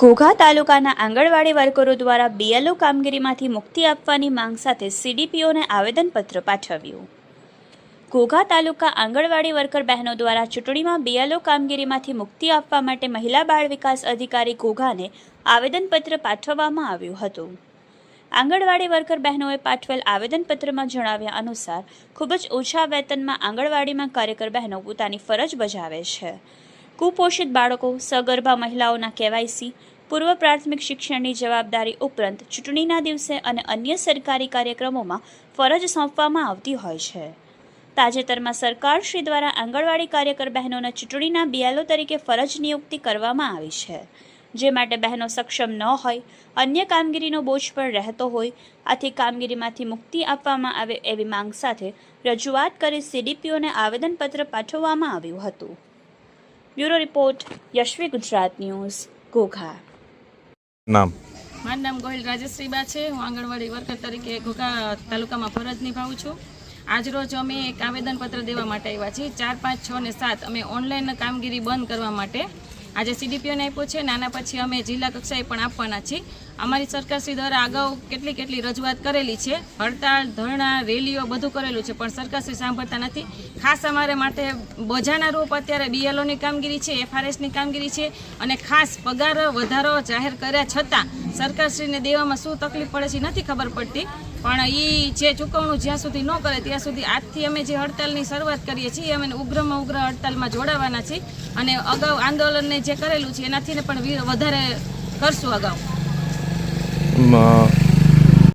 ઘોઘા તાલુકાના આંગણવાડી વર્કરો દ્વારા બીએલઓ કામગીરીમાંથી મુક્તિ આપવાની માંગ સાથે સીડીપીઓને આવેદનપત્ર પાઠવ્યું. ઘોઘા તાલુકા આંગણવાડી વર્કર બહેનો દ્વારા ચૂંટણીમાં બીએલઓ કામગીરીમાંથી મુક્તિ આપવા માટે મહિલા બાળ વિકાસ અધિકારી ઘોઘાને આવેદનપત્ર પાઠવવામાં આવ્યું હતું. આંગણવાડી વર્કર બહેનોએ પાઠવેલ આવેદનપત્રમાં જણાવ્યા અનુસાર, ખૂબ જ ઓછા વેતનમાં આંગણવાડીમાં કાર્યકર બહેનો પોતાની ફરજ બજાવે છે. કુપોષિત બાળકો, સગર્ભા મહિલાઓના કેવાયસી પૂર્વ પ્રાથમિક શિક્ષણની જવાબદારી ઉપરાંત ચૂંટણીના દિવસે અને અન્ય સરકારી કાર્યક્રમોમાં ફરજ સોંપવામાં આવતી હોય છે. તાજેતરમાં સરકાર શ્રી દ્વારા આંગણવાડી કાર્યકર બહેનોને ચૂંટણીના બિયાલો તરીકે ફરજ નિયુક્તિ કરવામાં આવી છે. જે માટે બહેનો સક્ષમ ન હોય, અન્ય કામગીરીનો બોજ પણ રહેતો હોય, આથી કામગીરીમાંથી મુક્તિ આપવામાં આવે એવી માંગ સાથે રજૂઆત કરી સીડીપીઓને આવેદનપત્ર પાઠવવામાં આવ્યું હતું. Bureau report, Yashvi Gujarat news Ghogha નામ? મારું નામ ગોહિલ રાજેશ્રીબા છે. હું આંગણવાડી વર્કર તરીકે ઘોઘા તાલુકામાં ફરજ નિભાવું છું. આજરોજ અમે એક આવેદનપત્ર દેવા માટે આવ્યા છીએ. ચાર, પાંચ, છ ને સાત અમે ઓનલાઈન કામગીરી બંધ કરવા માટે આજે સીડીપીઓને આપ્યો છે. ને આના પછી અમે જિલ્લા કક્ષાએ પણ આપવાના છીએ. અમારી સરકારશ્રી દ્વારા અગાઉ કેટલી કેટલી રજૂઆત કરેલી છે. હડતાળ, ધરણા, રેલીઓ બધું કરેલું છે, પણ સરકારશ્રી સાંભળતા નથી. ખાસ અમારે માટે બોજાના રૂપ અત્યારે બીએલઓની કામગીરી છે એફઆરએસની કામગીરી છે અને ખાસ પગાર વધારો જાહેર કર્યા છતાં સરકારશ્રીને દેવામાં શું તકલીફ પડે છે નથી ખબર પડતી. પણ એ જે ચૂકવણું જ્યાં સુધી ન કરે ત્યાં સુધી આજથી અમે જે હડતાલની શરૂઆત કરીએ છીએ અમે ઉગ્રમાં ઉગ્ર હડતાલમાં જોડાવાના છીએ અને અગાઉ આંદોલનને જે કરેલું છે એનાથી પણ વધારે કરશું અગાઉ.